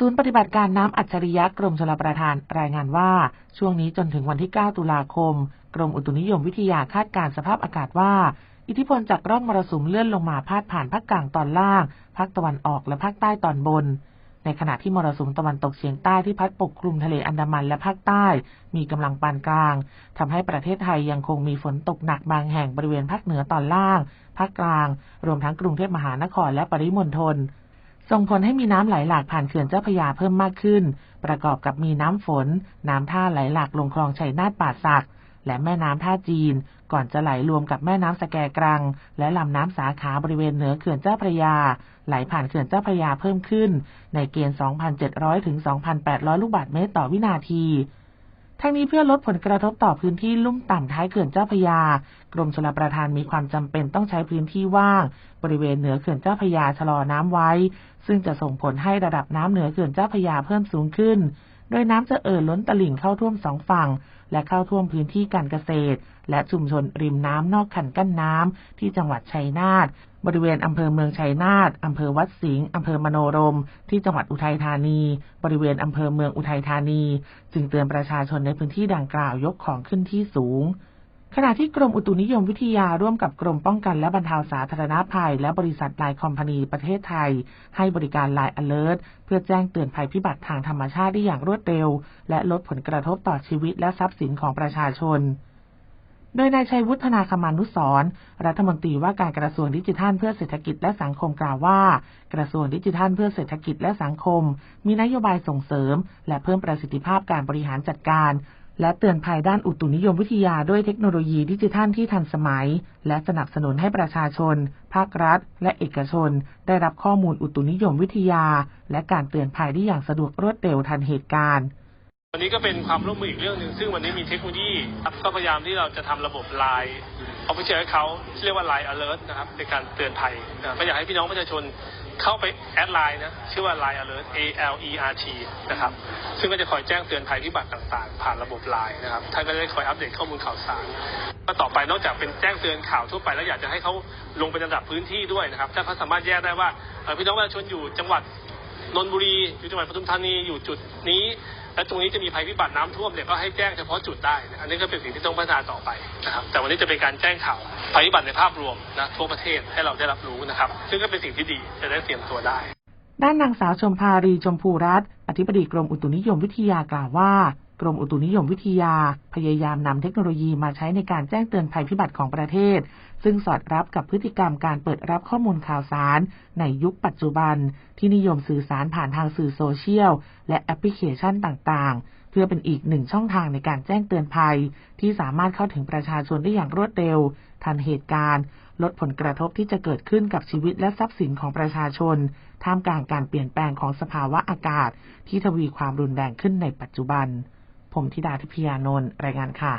ศูนย์ปฏิบัติการน้ำอัจฉริยะกรมชลประทานรายงานว่า ช่วงนี้จนถึงวันที่ 9 ตุลาคม กรมอุตุนิยมวิทยาคาดการสภาพอากาศว่า อิทธิพลจากร่องมรสุมเลื่อนลงมาพาดผ่านภาคกลางตอนล่าง ภาคตะวันออกและภาคใต้ตอนบน ในขณะที่มรสุมตะวันตกเฉียงใต้ที่พัดปกคลุมทะเลอันดามันและภาคใต้ มีกำลังปานกลางทำให้ประเทศไทยยังคงมีฝนตกหนักบางแห่งบริเวณภาคเหนือตอนล่าง ภาคกลาง รวมทั้งกรุงเทพมหานครและปริมณฑล ส่งผลให้มีน้ำไหลหลากผ่านเขื่อนเจ้าพยาเพิ่มมากขึ้น ประกอบกับมีน้ำฝน น้ำท่าไหลหลากลงคลองชัยนาทป่าสัก และแม่น้ำท่าจีน ก่อนจะไหลรวมกับแม่น้ำสแกกรัง และลำน้ำสาขาบริเวณเหนือเขื่อนเจ้าพระยา ไหลผ่านเขื่อนเจ้าพระยาเพิ่มขึ้น ในเกณฑ์ 2,700 ถึง 2,800 ลูกบาศก์เมตรต่อวินาที ทั้งนี้เพื่อลดผลกระทบต่อพื้นที่ลุ่มต่ำท้ายเขื่อนเจ้าพยา กรมชลประทานมีความจำเป็นต้องใช้พื้นที่ว่าง บริเวณเหนือเขื่อนเจ้าพยาชะลอน้ำไว้ ซึ่งจะส่งผลให้ระดับน้ำเหนือเขื่อนเจ้าพยาเพิ่มสูงขึ้น โดยน้ำจะเอ่อล้นตลิ่งเข้าท่วมสองฝั่ง และเข้าท่วมพื้นที่การเกษตร และชุมชนริมน้ำนอกขันกั้นน้ำที่จังหวัดชัยนาทบริเวณอำเภอเมืองชัยนาทอำเภอวัดสิงห์อำเภอมโนรม ที่จังหวัดอุทัยธานี บริเวณอำเภอเมืองอุทัยธานี จึงเตือนประชาชนในพื้นที่ดังกล่าวยกของขึ้นที่สูง ขณะที่กรมอุตุนิยมวิทยาร่วมกับกรมป้องกันและบรรเทาสาธารณภัย และบริษัทไลน์คอมพานีประเทศไทย ให้บริการไลน์ Alert เพื่อแจ้งเตือนภัยพิบัติทางธรรมชาติได้อย่างรวดเร็ว และลดผลกระทบต่อชีวิตและทรัพย์สินของประชาชน โดยนายชัยวุฒนาคมานุสรรัฐมนตรีว่าการกระทรวงดิจิทัลเพื่อเศรษฐกิจและสังคมกล่าวว่า กระทรวงดิจิทัลเพื่อเศรษฐกิจและสังคม มีนโยบายส่งเสริม และเพิ่มประสิทธิภาพการบริหารจัดการ และเตือนภัยด้านอุตุนิยมวิทยาด้วยเทคโนโลยีดิจิทัลที่ทันสมัย และสนับสนุนให้ประชาชน ภาครัฐ และเอกชน ได้รับข้อมูลอุตุนิยมวิทยา และการเตือนภัยได้อย่างสะดวกรวดเร็วทันเหตุการณ์วันนี้ก็เป็นความร่วมมืออีกเรื่องหนึ่งซึ่งวันนี้มีเทคโนโลยีครับก็พยายามที่เราจะทำระบบไลน์เอาไปเจอให้เขาเรียกว่าไลน์ alert นะครับในการเตือนภัยนะก็อยากให้พี่น้องประชาชน เข้าไปแอดไลน์นะชื่อว่า Line Alert A L E R T นะครับซึ่งก็จะคอยแจ้งเตือนภัยพิบัติต่างๆ ผ่านระบบไลน์นะครับท่านก็จะได้คอยอัปเดตข้อมูลข่าวสารก็ต่อไปนอกจากเป็นแจ้งเตือนข่าวทั่วไปแล้วอยากจะให้เขาลงไประดับพื้นที่ด้วยนะครับถ้าเขาสามารถแยกได้ว่าพี่น้องประชาชนอยู่จังหวัด นนบุรีอยู่จังหวัดปทุมธานีอยู่จุดนี้ และตรงนี้จะมีภัยพิบัติน้ำท่วมเนี่ยก็ให้แจ้งเฉพาะจุดได้อันนี้ก็เป็นสิ่งที่ต้องพัฒนาต่อไปนะครับแต่วันนี้จะเป็นการแจ้งข่าวภัยพิบัติในภาพรวมนะทั่วประเทศให้เราได้รับรู้นะครับ ซึ่งก็เป็นสิ่งที่ดีจะได้เตรียมตัวได้ ด้านนางสาวชมพารีชมพูรัตน์อธิบดีกรมอุตุนิยมวิทยากล่าวว่า กรมอุตุนิยมวิทยา พยายามนำเทคโนโลยีมาใช้ในการแจ้งเตือนภัยพิบัติของประเทศ ซึ่งสอดรับกับพฤติกรรมการเปิดรับข้อมูลข่าวสาร ในยุคปัจจุบัน ที่นิยมสื่อสารผ่านทางสื่อโซเชียล และแอปพลิเคชันต่าง ๆ เพื่อเป็นอีกหนึ่งช่องทางในการแจ้งเตือนภัย ที่สามารถเข้าถึงประชาชนได้อย่างรวดเร็ว ทันเหตุการณ์ ลดผลกระทบที่จะเกิดขึ้นกับชีวิตและทรัพย์สินของประชาชน ท่ามกลางการเปลี่ยนแปลงของสภาวะอากาศ ที่ทวีความรุนแรงขึ้นในปัจจุบัน ผมธิดาทิพยานนท์รายงานค่ะ